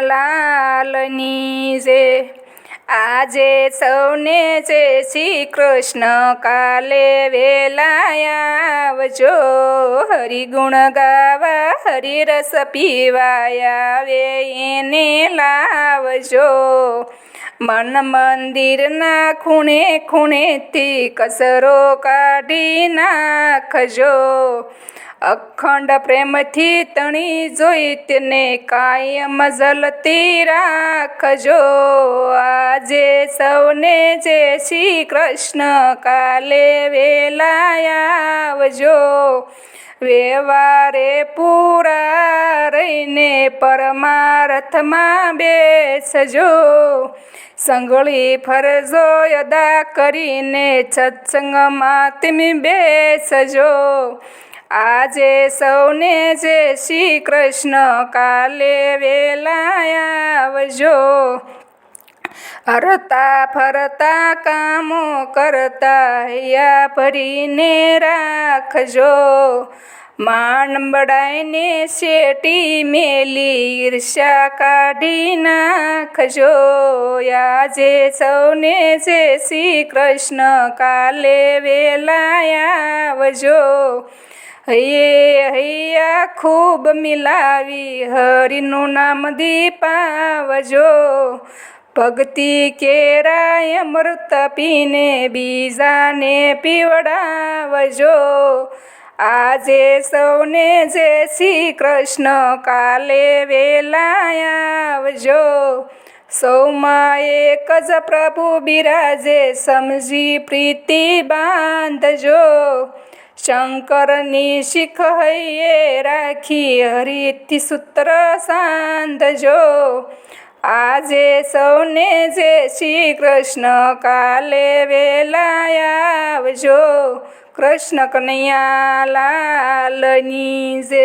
લાલની જે આજે સૌને જે શ્રી કૃષ્ણ કાલે વેલાયાવજો હરિ હરિગુણ ગાવા, હરિરસ પીવાયા વે એને લાવજો. મન મંદિરના ખૂણે ખૂણેથી કસરો કાઢી નાખજો. અખંડ પ્રેમથી તણી જોઈ તેને કાયમ જલતી રાખજો. આજે સૌને જે શ્રી કૃષ્ણ કાલે વેલાયાવજો વ્યવહારે પૂરા રહીને પરમાર્થમાં બેસજો. સંગળી ફરજો અદા કરીને સત્સંગમાં તમે બેસજો. આજે સૌને જે શ્રી કૃષ્ણ કાલે વેલાયા આવજો. હરતા ફરતા કામો કરતા હૈયા ભરીને રાખજો. માણ બડાઈને શેટી મેલી ઈર્ષ્યા કાઢી નાખજો. આજે સૌને જે શ્રી કૃષ્ણ કાલે વેલાયા આવજો. હૈયે, હૈયા, ખૂબ મિલાવી હરિનું નામ દીપાવજો. ભક્તિ કેરાય અમૃત પીને બીજાને પીવડાવજો. આજે સૌને જય શ્રી કૃષ્ણ, કાલે વેલાયાવજો સૌમાં એક જ પ્રભુ બિરાજે, સમજી પ્રીતિ બાંધજો. શંકરની શીખ હૈયે રાખી હરિતિ સૂત્ર સાંધજો. આજે સૌને જે શ્રી કૃષ્ણ કાલે વેલા આવજો. કૃષ્ણ કનૈયા લાલની જય